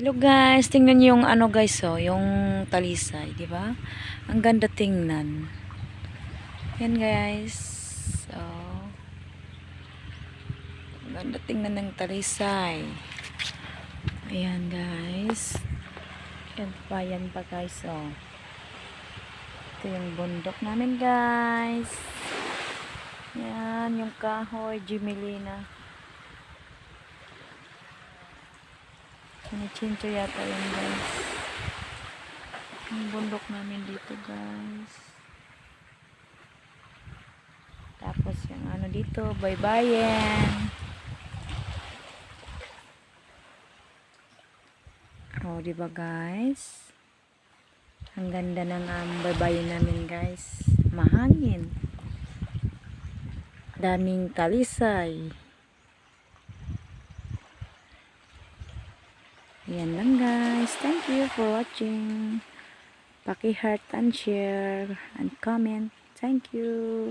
Hello guys, tingnan niyo yung ano guys oh, yung talisay, di ba? Ang ganda tingnan. Yan guys. So, ang ganda tingnan ng talisay. Ayan guys. Yan pa, yan pa guys oh. Ito yung bundok namin guys. Yan, yung kahoy, Jimelina. Sinichinto yata yun guys. Yung bundok namin dito guys. Tapos yung ano dito, baybayin. Oh, di ba guys? Ang ganda ng um, baybayin namin guys. Mahangin. Daming talisay. Yan lang guys. Thank you for watching. Paki-heart and share and comment. Thank you.